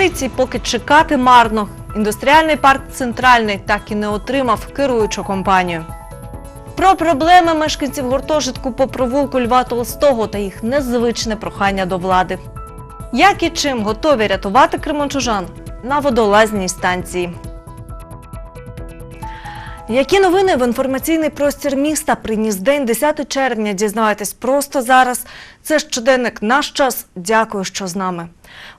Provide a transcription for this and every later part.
інвестицій поки чекати марно. Індустріальний парк Центральний так і не отримав керуючу компанію. Про проблеми мешканців гуртожитку по провулку Льва Толстого та їх незвичне прохання до влади. Як і чим готові рятувати кременчужан на водолазній станції. Які новини в інформаційний простір міста приніс день 10 червня? Дізнавайтесь просто зараз. Це щоденник наш час. Дякую, що з нами.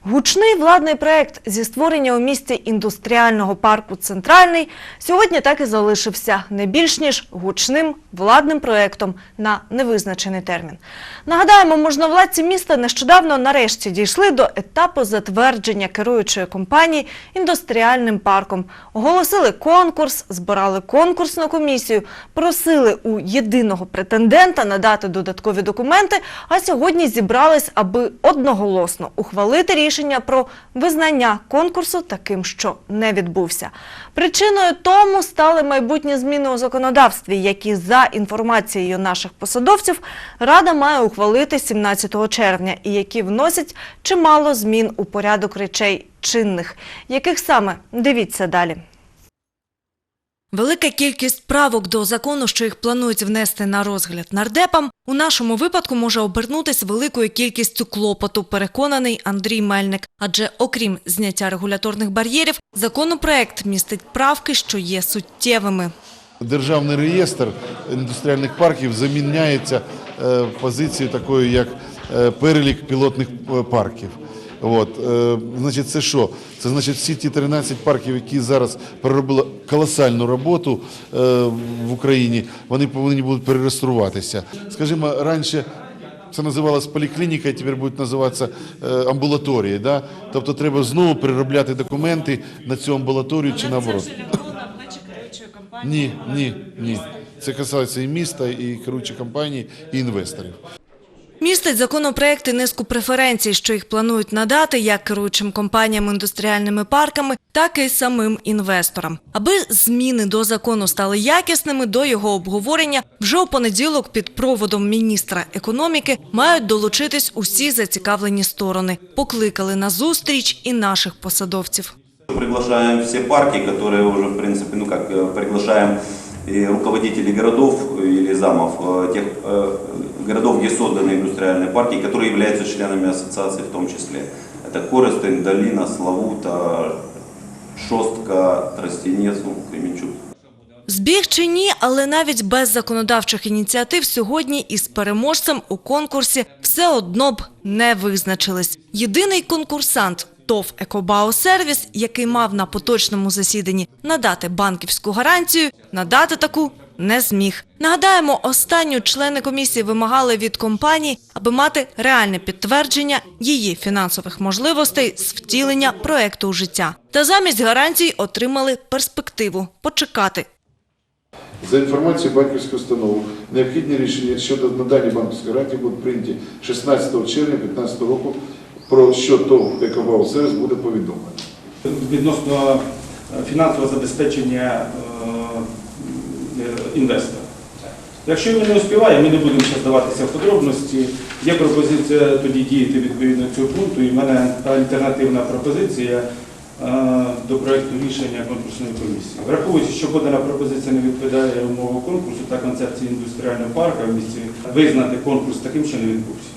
Гучний владний проект зі створення у місті індустріального парку Центральний сьогодні так і залишився не більш ніж гучним владним проектом на невизначений термін. Нагадаємо, можновладці міста нещодавно нарешті дійшли до етапу затвердження керуючої компанії індустріальним парком. Оголосили конкурс, збирали конкурсну комісію, просили у єдиного претендента надати додаткові документи. А сьогодні зібрались, аби одноголосно ухвалити рішення про визнання конкурсу таким, що не відбувся. Причиною тому стали майбутні зміни у законодавстві, які за інформацією наших посадовців Рада має ухвалити 17 червня, і які вносять чимало змін у порядок речей чинних. Яких саме дивіться далі. Велика кількість правок до закону, що їх планують внести на розгляд нардепам, у нашому випадку може обернутися великою кількістю клопоту, переконаний Андрій Мельник. Адже окрім зняття регуляторних бар'єрів, законопроект містить правки, що є суттєвими. Державний реєстр індустріальних парків заміняється е, позицією такою, як е, перелік пілотних е, парків. От, е, значить, це що? Це значить всі ті 13 парків, які зараз проробили колосальну роботу е, в Україні, вони повинні будуть перереєструватися. Скажімо, раніше це називалось поліклініка, і тепер буде називатися е, амбулаторія. Да? Тобто треба знову переробляти документи на цю амбулаторію чи наоборот. Ні, ні, ні. Це касається і міста, і керуючої компанії, і інвесторів. Містить законопроекти низку преференцій, що їх планують надати як керуючим компаніям індустріальними парками, так і самим інвесторам. Аби зміни до закону стали якісними, до його обговорення вже у понеділок під проводом міністра економіки мають долучитись усі зацікавлені сторони. Покликали на зустріч і наших посадовців. Приглашаем все парки, которые уже, в принципе, ну как, э, приглашаем и руководителей городов или замов э, тех э, городов, где созданы индустриальные парки, которые являются членами ассоциации в том числе. Это Коростень, Долина, Славута, Шостка, Тростенец, ну, Кременчуг. Збіг чи ні, але навіть без законодавчих ініціатив сьогодні із переможцем у конкурсі все одно б не визначились. Єдиний конкурсант ТОВ «Екобаосервіс», який мав на поточному засіданні надати банківську гарантію, надати таку не зміг. Нагадаємо, останню члени комісії вимагали від компанії, аби мати реальне підтвердження її фінансових можливостей з втілення проекту у життя. Та замість гарантій отримали перспективу почекати За інформацією банківської установи, необхідні рішення щодо надання банківської гарантії будуть прийняті 16 червня 2015 року, про що ТОВ «Екобау Сервіс» буде повідомлено. відносно фінансового забезпечення е, інвестора. Якщо він не успіває, ми не будемо здаватися в подробності. Є пропозиція тоді діяти відповідно цього пункту, і в мене альтернативна пропозиція е, до проєкту рішення конкурсної комісії. Враховуючи, що подана пропозиція не відповідає умовам конкурсу та концепції індустріального парку в місті, визнати конкурс таким, що не відбувся.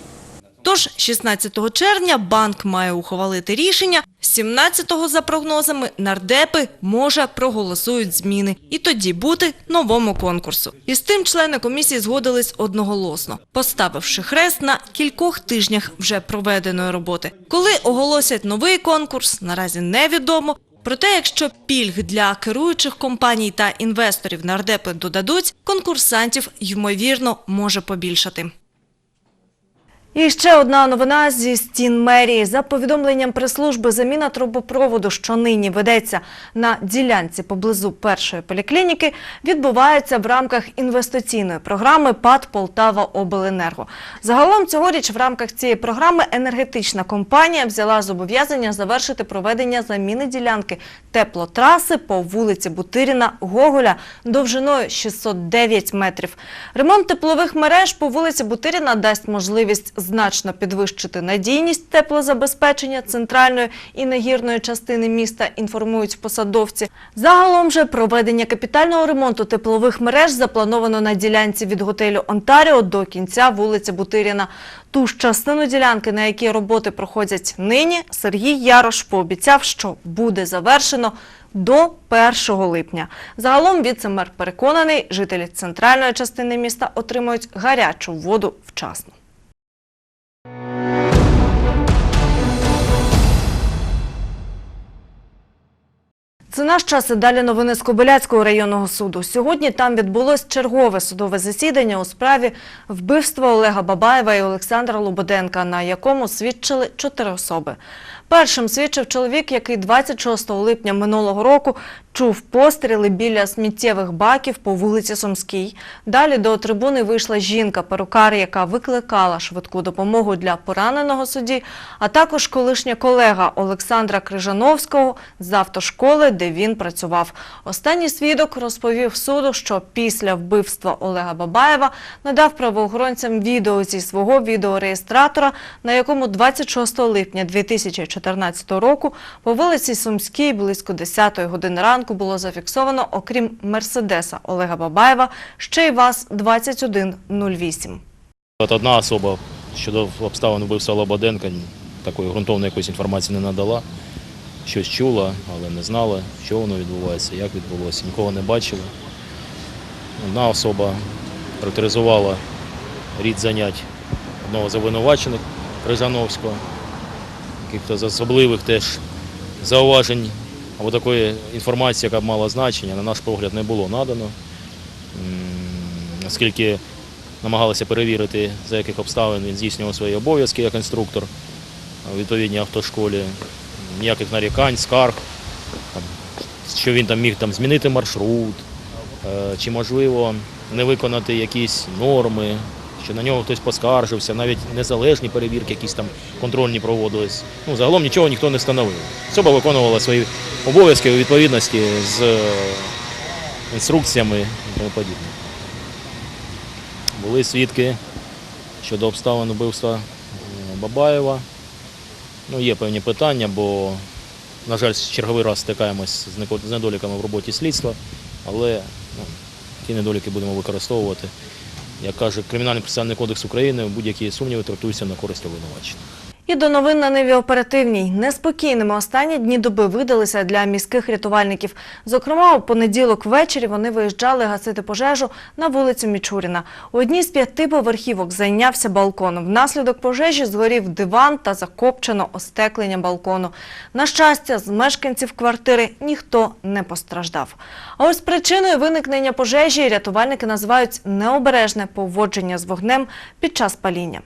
Тож 16 червня банк має ухвалити рішення. 17-го, за прогнозами, нардепи може проголосують зміни і тоді бути новому конкурсу. І з тим члени комісії згодились одноголосно, поставивши хрест на кількох тижнях вже проведеної роботи. Коли оголосять новий конкурс, наразі невідомо. Проте, якщо пільг для керуючих компаній та інвесторів нардепи додадуть, конкурсантів ймовірно може побільшати. І ще одна новина зі стін мерії. За повідомленням прес-служби, заміна трубопроводу, що нині ведеться на ділянці поблизу першої поліклініки, відбувається в рамках інвестиційної програми ПАД Полтава Обленерго. Загалом цьогоріч в рамках цієї програми енергетична компанія взяла зобов'язання завершити проведення заміни ділянки теплотраси по вулиці Бутиріна Гоголя довжиною 609 метрів. Ремонт теплових мереж по вулиці Бутиріна дасть можливість значно підвищити надійність теплозабезпечення центральної і нагірної частини міста, інформують посадовці. Загалом же проведення капітального ремонту теплових мереж заплановано на ділянці від готелю Онтаріо до кінця вулиці Бутиріна. Ту ж частину ділянки, на якій роботи проходять нині, Сергій Ярош пообіцяв, що буде завершено до 1 липня. Загалом віце-мер переконаний, жителі центральної частини міста отримують гарячу воду вчасно. Це наш час і далі новини з Кобиляцького районного суду. Сьогодні там відбулось чергове судове засідання у справі вбивства Олега Бабаєва і Олександра Лободенка, на якому свідчили чотири особи. Першим свідчив чоловік, який 26 липня минулого року чув постріли біля сміттєвих баків по вулиці Сумській. Далі до трибуни вийшла жінка-перукар, яка викликала швидку допомогу для пораненого судді, а також колишня колега Олександра Крижановського з автошколи, де він працював. Останній свідок розповів суду, що після вбивства Олега Бабаєва надав правоохоронцям відео зі свого відеореєстратора, на якому 26 липня 2014 року по вулиці Сумській близько 10-ї години ранку було зафіксовано, окрім Мерседеса Олега Бабаєва, ще й ВАЗ-2108. От одна особа щодо обставин вбивства Лободенка такої ґрунтовної якоїсь інформації не надала. Щось чула, але не знала, що воно відбувається, як відбулося. Нікого не бачила. Одна особа характеризувала рід занять одного з обвинувачених Крижановського, яких-то з особливих теж зауважень або такої інформації, яка б мала значення, на наш погляд, не було надано. Оскільки намагалися перевірити, за яких обставин він здійснював свої обов'язки як інструктор у відповідній автошколі. Ніяких нарікань, скарг, що він там міг там, змінити маршрут, е, чи можливо не виконати якісь норми, що на нього хтось поскаржився, навіть незалежні перевірки, якісь там контрольні проводились. Ну, загалом нічого ніхто не встановив. Особа виконувала свої обов'язки у відповідності з е, інструкціями і тому подібне. Були свідки щодо обставин вбивства е, Бабаєва. Ну, є певні питання, бо, на жаль, черговий раз стикаємось з недоліками в роботі слідства, але ну, ті недоліки будемо використовувати. Як каже Кримінальний процесуальний кодекс України, будь-які сумніви трактуються на користь обвинувачених. І до новин на Ниві оперативній. Неспокійними останні дні доби видалися для міських рятувальників. Зокрема, у понеділок ввечері вони виїжджали гасити пожежу на вулицю Мічуріна. У одній з п'яти поверхівок зайнявся балкон. Внаслідок пожежі згорів диван та закопчено остеклення балкону. На щастя, з мешканців квартири ніхто не постраждав. А ось причиною виникнення пожежі рятувальники називають необережне поводження з вогнем під час паління.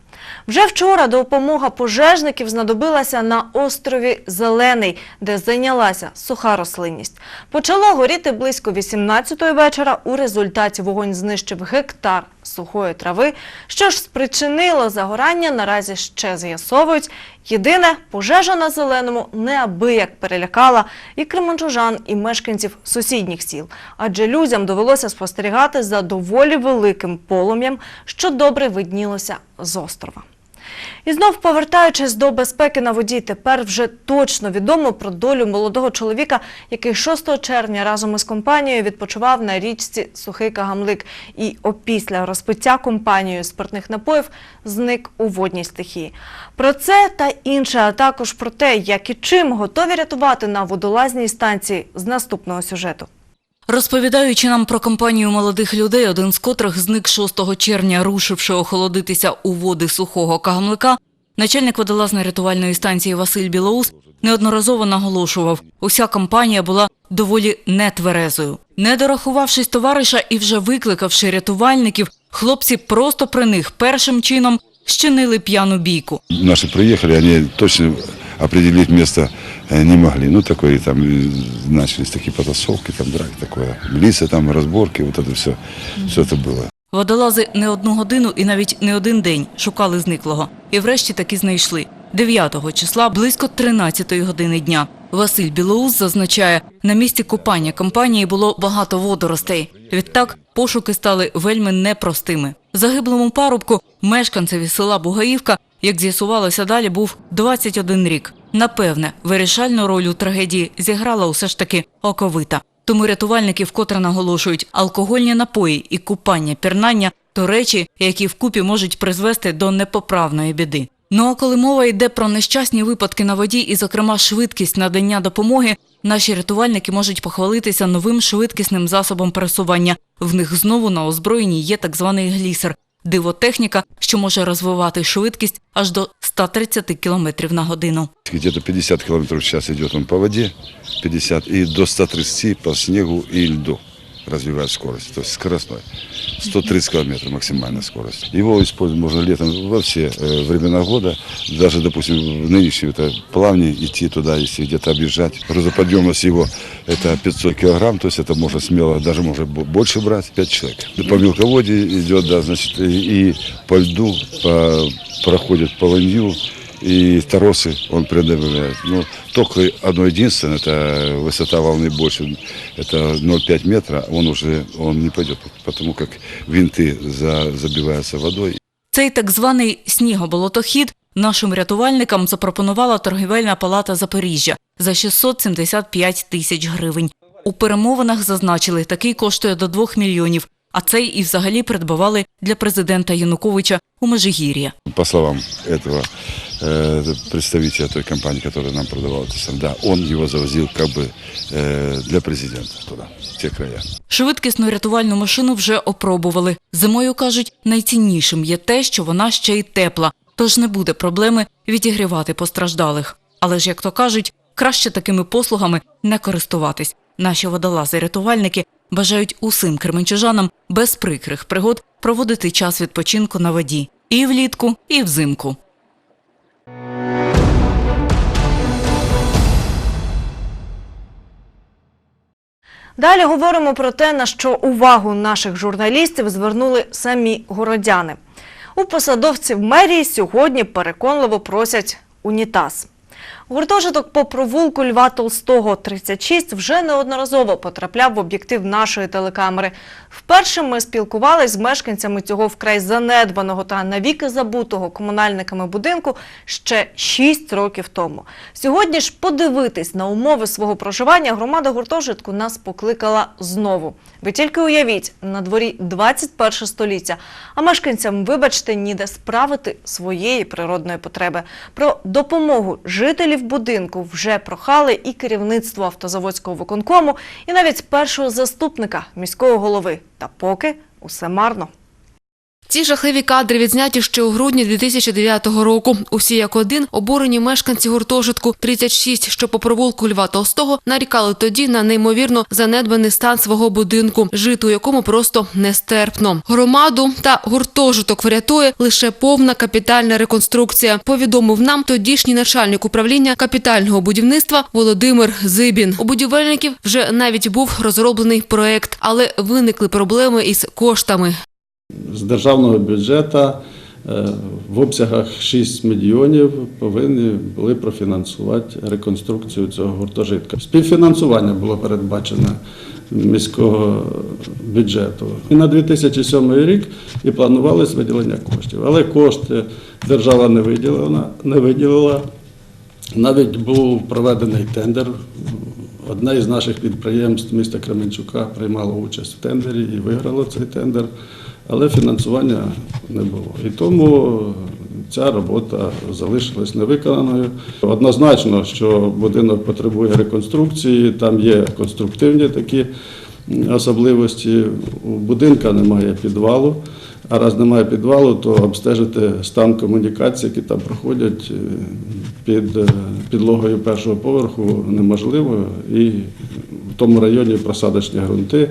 Вже вчора допомога пожежників знадобилася на острові Зелений, де зайнялася суха рослинність. Почало горіти близько 18-ї вечора. У результаті вогонь знищив гектар сухої трави. Що ж спричинило загорання, наразі ще з'ясовують. Єдине, пожежа на Зеленому неабияк перелякала і кременчужан, і мешканців сусідніх сіл. Адже людям довелося спостерігати за доволі великим полум'ям, що добре виднілося з острова. І знов повертаючись до безпеки на воді, тепер вже точно відомо про долю молодого чоловіка, який 6 червня разом із компанією відпочивав на річці Сухий Кагамлик і опісля розпиття компанією спиртних напоїв зник у водній стихії. Про це та інше, а також про те, як і чим готові рятувати на водолазній станції з наступного сюжету. Розповідаючи нам про компанію молодих людей, один з котрих зник 6 червня, рушивши охолодитися у води сухого кагамлика, начальник водолазної рятувальної станції Василь Білоус неодноразово наголошував, уся компанія була доволі нетверезою. Не дорахувавшись товариша і вже викликавши рятувальників, хлопці просто при них першим чином щинили п'яну бійку. Наши приехали, они точно определить место э, не могли. Ну, такое там э, начались такие потасовки, там драки такое. Лица там, разборки, вот это все, все это было. Водолази не одну годину і навіть не один день шукали зниклого. І врешті таки знайшли. 9 числа близько 13 години дня. Василь Білоус зазначає, на місці купання компанії було багато водоростей. Відтак пошуки стали вельми непростими. Загиблому парубку, мешканцеві села Бугаївка, як з'ясувалося далі, був 21 рік. Напевне, вирішальну роль у трагедії зіграла усе ж таки оковита. Тому рятувальники вкотре наголошують, алкогольні напої і купання пірнання то речі, які вкупі можуть призвести до непоправної біди. Ну а коли мова йде про нещасні випадки на воді і, зокрема, швидкість надання допомоги, наші рятувальники можуть похвалитися новим швидкісним засобом пересування. В них знову на озброєнні є так званий глісер дивотехніка, що може розвивати швидкість аж до 130 км на годину. Где-то 50 км в час йде он по воді, 50 і до 130 по снігу і льду развивает скорость, то есть скоростной. 130 км максимальная скорость. Его использовать можно летом во все э, времена года. Даже, допустим, в нынешнем это плавне идти туда, если где-то объезжать. Грузоподъемность его это 500 килограмм, то есть это можно смело, даже можно бо- больше брать, 5 человек. По мелководье идет, да, значит, и, и по льду по, проходит по ланью, и торосы он преодолевает. Ну, только одно единственное, это высота волны больше, это 0,5 метра, он уже он не пойдет, потому как винты за, забиваются водой. Цей так званий снігоболотохід нашим рятувальникам запропонувала торгівельна палата Запоріжжя за 675 тисяч гривень. У перемовинах зазначили, такий коштує до 2 мільйонів, а цей і взагалі придбавали для президента Януковича у Межигір'я. По словам этого э, представителя той компании, которая нам продавала это сам, да, он его завозил как бы э, для президента туда, в те края. Швидкісну рятувальну машину вже опробували. Зимою кажуть, найціннішим є те, що вона ще й тепла, тож не буде проблеми відігрівати постраждалих. Але ж, як то кажуть, краще такими послугами не користуватись. Наші водолази-рятувальники бажають усім кременчужанам без прикрих пригод проводити час відпочинку на воді і влітку, і взимку. Далі говоримо про те, на що увагу наших журналістів звернули самі городяни. У посадовців мерії сьогодні переконливо просять унітаз. Гуртожиток по провулку Льва Толстого 36 вже неодноразово потрапляв в об'єктив нашої телекамери. Вперше ми спілкувалися з мешканцями цього вкрай занедбаного та навіки забутого комунальниками будинку ще 6 років тому. Сьогодні ж подивитись на умови свого проживання громада гуртожитку нас покликала знову. Ви тільки уявіть, на дворі 21 століття, а мешканцям, вибачте, ніде справити своєї природної потреби. Про допомогу жителів будинку вже прохали і керівництво автозаводського виконкому, і навіть першого заступника міського голови. Та поки усе марно. Ці жахливі кадри відзняті ще у грудні 2009 року. Усі як один обурені мешканці гуртожитку 36, що по провулку Льва Толстого, нарікали тоді на неймовірно занедбаний стан свого будинку, жити у якому просто нестерпно. Громаду та гуртожиток врятує лише повна капітальна реконструкція. Повідомив нам тодішній начальник управління капітального будівництва Володимир Зибін. У будівельників вже навіть був розроблений проект, але виникли проблеми із коштами. З державного бюджету е, в обсягах 6 мільйонів повинні були профінансувати реконструкцію цього гуртожитка. Співфінансування було передбачено міського бюджету. І на 2007 рік і планувалось виділення коштів. Але кошти держава не виділила, не виділила. Навіть був проведений тендер. Одне із наших підприємств міста Кременчука приймало участь в тендері і виграло цей тендер, але фінансування не було. І тому ця робота залишилась невиконаною. Однозначно, що будинок потребує реконструкції, там є конструктивні такі особливості. У будинка немає підвалу. А раз немає підвалу, то обстежити стан комунікацій, які там проходять е, під е, підлогою першого поверху, неможливо. І в тому районі просадочні ґрунти.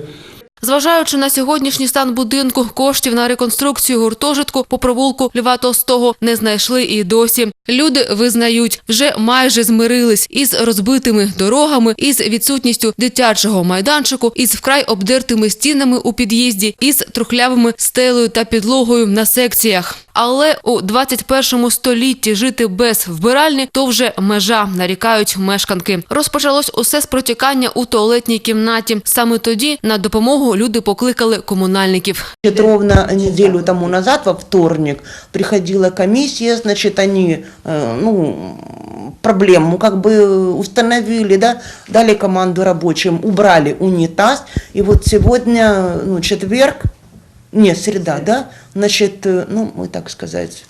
Зважаючи на сьогоднішній стан будинку, коштів на реконструкцію гуртожитку по провулку Льва Толстого не знайшли і досі. Люди визнають, вже майже змирились із розбитими дорогами, із відсутністю дитячого майданчику, із вкрай обдертими стінами у під'їзді, із трухлявими стелею та підлогою на секціях. Але у 21 столітті жити без вбиральні то вже межа, нарікають мешканки. Розпочалось усе з протікання у туалетній кімнаті. Саме тоді на допомогу допомогу люди покликали комунальників. Значит, ровно неделю тому назад, во вторник, приходила комиссия, значит, они, э, ну, проблему как бы установили, да, дали команду рабочим, убрали унитаз, и вот сегодня, ну, четверг, не, среда, да, значит, э, ну, мы так сказать,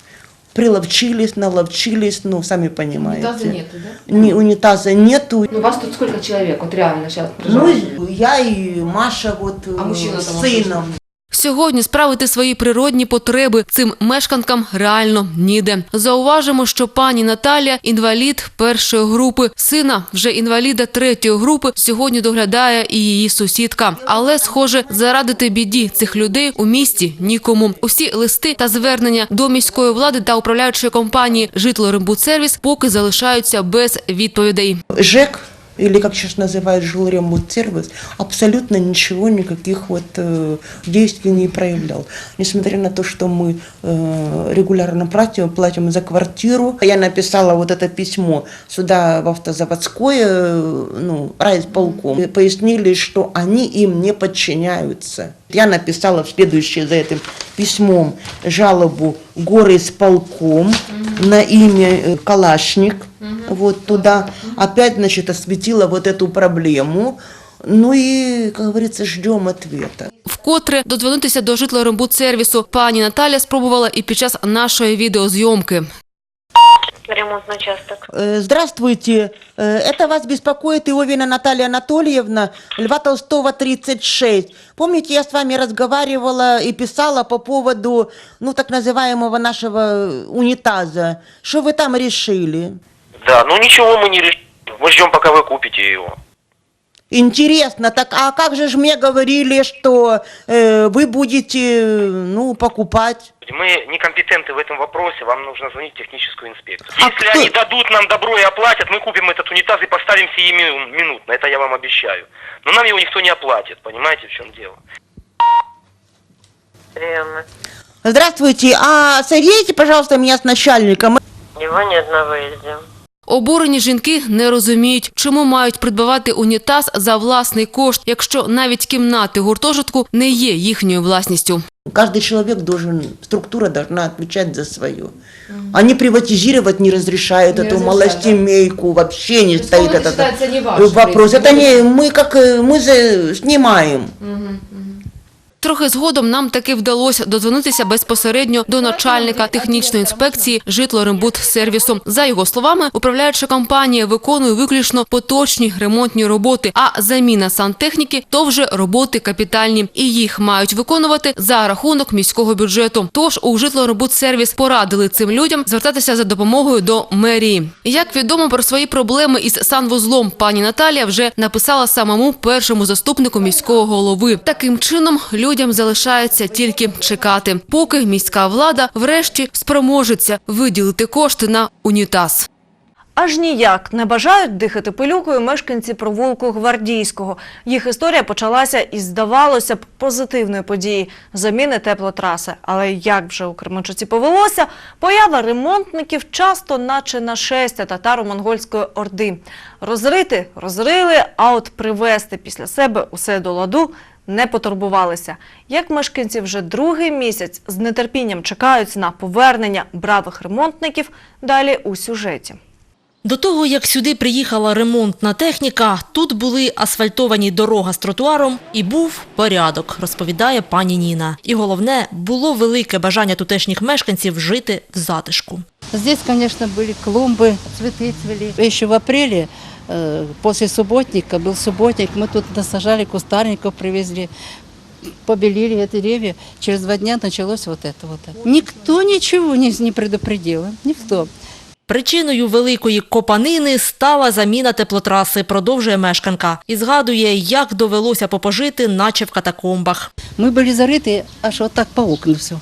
приловчились, наловчились, ну, сами понимаете. Унитаза нету, да? Ни унитаза нету. Ну, у вас тут сколько человек, вот реально сейчас Ну, я и Маша вот э, А мужчина с сыном. Сьогодні справити свої природні потреби цим мешканкам реально ніде. Зауважимо, що пані Наталія інвалід першої групи. Сина вже інваліда третьої групи сьогодні доглядає і її сусідка. Але, схоже, зарадити біді цих людей у місті нікому. Усі листи та звернення до міської влади та управляючої компанії «Житлорембудсервіс» поки залишаються без відповідей. ЖЭК, или как сейчас называют жилремонтсервис, абсолютно ничего, никаких вот э, действий не проявлял. Несмотря на то, что мы э, регулярно платим, платим за квартиру. Я написала вот это письмо сюда в автозаводское, э, ну, райисполком. И Пояснили, что они им не подчиняются. Я написала в следующее за этим письмом жалобу горисполком на имя э, Калашник, вот туда. Опять, значит, осветила вот эту проблему. Ну и, как говорится, ждем ответа. Вкотре додзвонитися до житлорембудсервісу пані Наталя спробувала і під час нашої відеозйомки. Ремонтный участок. Э, Здравствуйте, Э, это вас беспокоит Иовина Наталья Анатольевна, Льва Толстого, 36. Помните, я с вами разговаривала и писала по поводу, ну, так называемого нашего унитаза. Что вы там решили? Да, ну ничего мы не решим. Мы ждем, пока вы купите его. Интересно, так а как же ж мне говорили, что э, вы будете, ну, покупать? Мы некомпетентны в этом вопросе, вам нужно звонить в техническую инспекцию. А Если кто- они дадут нам добро и оплатят, мы купим этот унитаз и поставим сие ми- минутно, это я вам обещаю. Но нам его никто не оплатит, понимаете, в чем дело? Приемно. Здравствуйте, а соедините, пожалуйста, меня с начальником. Его нет на выезде. Обурені жінки не розуміють, чому мають придбавати унітаз за власний кошт, якщо навіть кімнати гуртожитку не є їхньою власністю. Каждый человек должен, структура должна отвечать за свое. Они приватизировать не разрешают Не эту разрешают, малостемейку, вообще не стоит этот считается не ваш, э, вопрос. в Это принципе. не мы как э, мы за, снимаем. Трохи згодом нам таки вдалося додзвонитися безпосередньо до начальника технічної інспекції житлорембудсервісу. За його словами, управляюча компанія виконує виключно поточні ремонтні роботи, а заміна сантехніки то вже роботи капітальні, і їх мають виконувати за рахунок міського бюджету. Тож у житлорембудсервіс порадили цим людям звертатися за допомогою до мерії. Як відомо про свої проблеми із санвузлом, пані Наталія вже написала самому першому заступнику міського голови. Таким чином людям залишається тільки чекати, поки міська влада врешті спроможеться виділити кошти на унітаз. Аж ніяк не бажають дихати пилюкою мешканці провулку Гвардійського. Їх історія почалася із, здавалося б, позитивної події – заміни теплотраси. Але як вже у Кременчуці повелося, поява ремонтників часто наче нашестя татаро-монгольської орди. Розрити – розрили, а от привести після себе усе до ладу – не потурбувалися. Як мешканці вже другий місяць з нетерпінням чекають на повернення бравих ремонтників, далі у сюжеті. До того, як сюди приїхала ремонтна техніка, тут були асфальтовані дорога з тротуаром і був порядок, розповідає пані Ніна. І головне, було велике бажання тутешніх мешканців жити в затишку. Здесь, конечно, были клумбы, цветы цвели. Еще в апреле, э, после субботника, был субботник, мы тут насажали кустарников, привезли, побелили эти деревья. Через два дня началось вот это вот. Никто ничего не, не предупредил, никто. Причиною великої копанини стала заміна теплотраси, продовжує мешканка. І згадує, як довелося попожити, наче в катакомбах. Мы были зарыты аж вот так по окну все.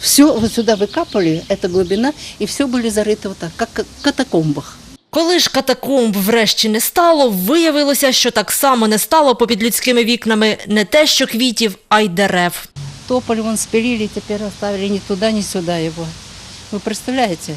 Все вот сюда выкапывали, эта глубина, и все были зарыты вот так, как в катакомбах. Коли ж катакомб врешті не стало, виявилося, що так само не стало попід людськими вікнами не те, що квітів, а й дерев. Тополь вон спилили, теперь оставили ни туда, ни сюда его. Вы представляете?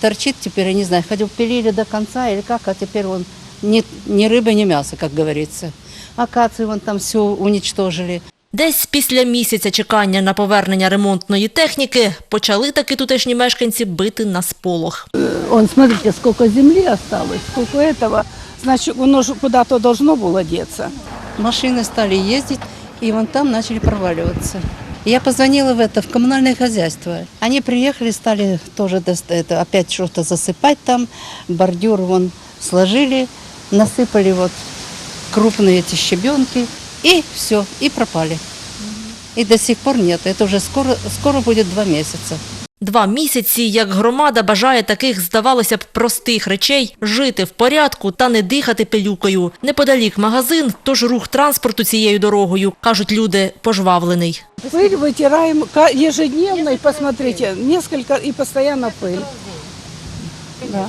Торчит теперь, я не знаю, хотя бы пилили до конца или как, а теперь он ни, ни рыбы, ни мяса, как говорится. Акации вон там все уничтожили. Десь після місяця чекання на повернення ремонтної техніки почали таки тутешні мешканці бити на сполох. Он, смотрите, сколько земли осталось, сколько этого. Значит, оно же куда-то должно было деться. Машины стали ездить, и вон там начали проваливаться. Я позвонила в это, в коммунальное хозяйство. Они приехали, стали тоже дос- это, опять что-то засыпать там. Бордюр вон сложили, насыпали вот крупные эти щебенки, и все, и пропали. И до сих пор нет. Это уже скоро, скоро будет два месяца. Два місяці, як громада бажає таких, здавалося б, простих речей – жити в порядку та не дихати пилюкою. Неподалік магазин, тож рух транспорту цією дорогою, кажуть люди, пожвавлений. Пыль вытираем ка- ежедневно, и посмотрите, несколько, и постоянно пыль. Да.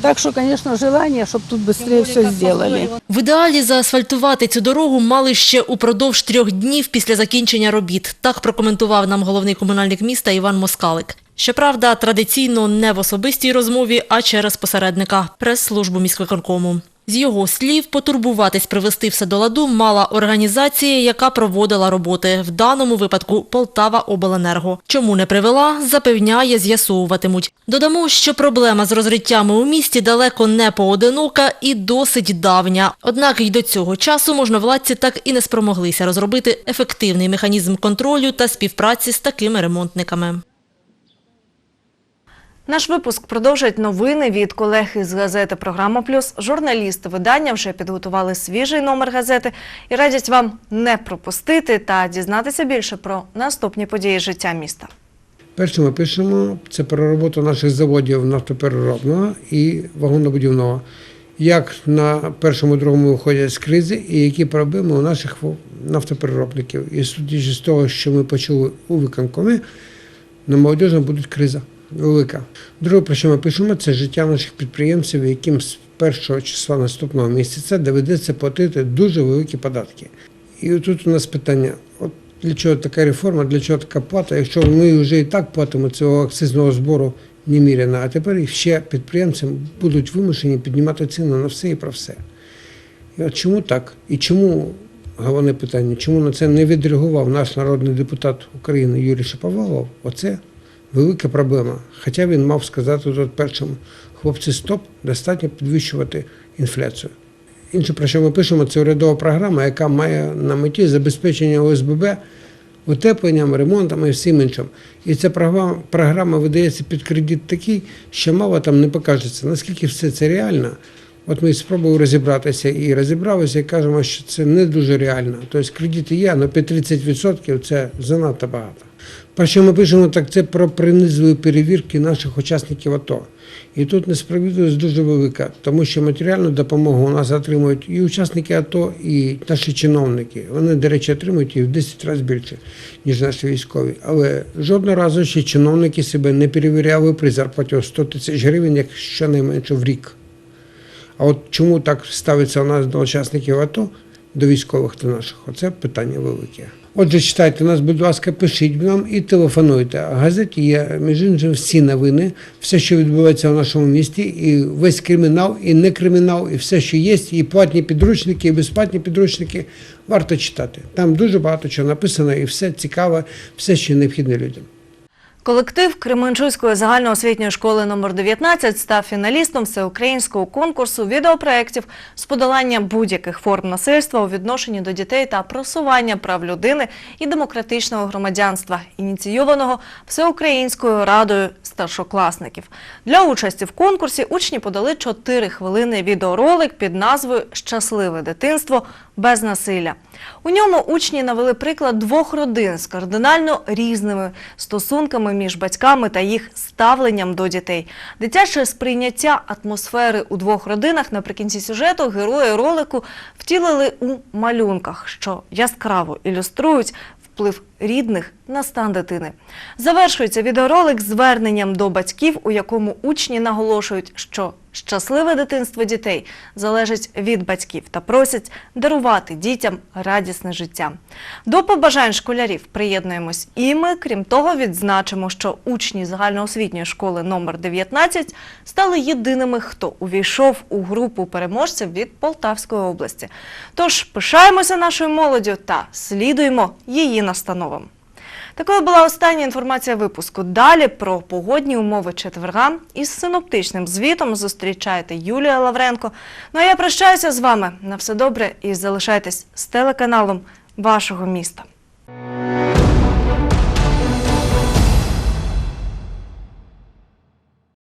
Так що, звісно, желання, щоб тут швидше все зробили. В ідеалі заасфальтувати цю дорогу мали ще упродовж трьох днів після закінчення робіт. Так прокоментував нам головний комунальник міста Іван Москалик. Щоправда, традиційно не в особистій розмові, а через посередника – прес-службу міськвиконкому. З його слів, потурбуватись привести все до ладу мала організація, яка проводила роботи, в даному випадку Полтава Обленерго. Чому не привела, запевняє, з'ясовуватимуть. Додамо, що проблема з розриттями у місті далеко не поодинока і досить давня. Однак й до цього часу можновладці так і не спромоглися розробити ефективний механізм контролю та співпраці з такими ремонтниками. Наш випуск продовжать новини від колег із газети Програма Плюс. Журналісти видання вже підготували свіжий номер газети і радять вам не пропустити та дізнатися більше про наступні події життя міста. Перше ми пишемо це про роботу наших заводів нафтопереробного і вагонобудівного. Як на першому другому виходять з кризи, і які проблеми у наших нафтопереробників. І судячи з того, що ми почули у виконкомі, на молодіжно буде криза велика. Друге, про що ми пишемо, це життя наших підприємців, яким з першого числа наступного місяця доведеться платити дуже великі податки. І тут у нас питання: от для чого така реформа, для чого така плата, якщо ми вже і так платимо цього акцизного збору неміряно, а тепер ще підприємцям будуть вимушені піднімати ціну на все і про все. І от чому так? І чому головне питання, чому на це не відреагував наш народний депутат України Юрій Шаповалов? Оце велика проблема. Хоча він мав сказати тут першому, хлопці, стоп, достатньо підвищувати інфляцію. Інше, про що ми пишемо, це урядова програма, яка має на меті забезпечення ОСББ утепленням, ремонтом і всім іншим. І ця програма, програма видається під кредит такий, що мало там не покажеться, наскільки все це реально. От ми спробували розібратися і розібралися, і кажемо, що це не дуже реально. Тобто кредити є, але під 30% це занадто багато. Про що ми пишемо, так це про принизливі перевірки наших учасників АТО. І тут несправедливість дуже велика, тому що матеріальну допомогу у нас отримують і учасники АТО, і наші чиновники. Вони, до речі, отримують її в 10 разів більше, ніж наші військові. Але жодного разу ще чиновники себе не перевіряли при зарплаті у 100 тисяч гривень, як щонайменше в рік. А от чому так ставиться у нас до учасників АТО, до військових до наших? Оце питання велике. Отже, читайте нас, будь ласка, пишіть нам і телефонуйте. В газеті є, між іншим, всі новини, все, що відбувається в нашому місті, і весь кримінал, і не кримінал, і все, що є, і платні підручники, і безплатні підручники. Варто читати. Там дуже багато чого написано, і все цікаве, все, що необхідне людям. Колектив Кременчуцької загальноосвітньої школи номер 19 став фіналістом всеукраїнського конкурсу відеопроєктів з подолання будь-яких форм насильства у відношенні до дітей та просування прав людини і демократичного громадянства, ініційованого Всеукраїнською радою старшокласників. Для участі в конкурсі учні подали 4 хвилини відеоролик під назвою Щасливе дитинство без насилля. У ньому учні навели приклад двох родин з кардинально різними стосунками між батьками та їх ставленням до дітей. Дитяче сприйняття атмосфери у двох родинах наприкінці сюжету герої ролику втілили у малюнках, що яскраво ілюструють вплив рідних на стан дитини. Завершується відеоролик зверненням до батьків, у якому учні наголошують, що щасливе дитинство дітей залежить від батьків та просять дарувати дітям радісне життя. До побажань школярів приєднуємось і ми. Крім того, відзначимо, що учні загальноосвітньої школи номер 19 стали єдиними, хто увійшов у групу переможців від Полтавської області. Тож пишаємося нашою молоддю та слідуємо її настановам. Такою була остання інформація випуску. Далі про погодні умови четверга із синоптичним звітом зустрічаєте Юлія Лавренко. Ну а я прощаюся з вами. На все добре і залишайтесь з телеканалом вашого міста.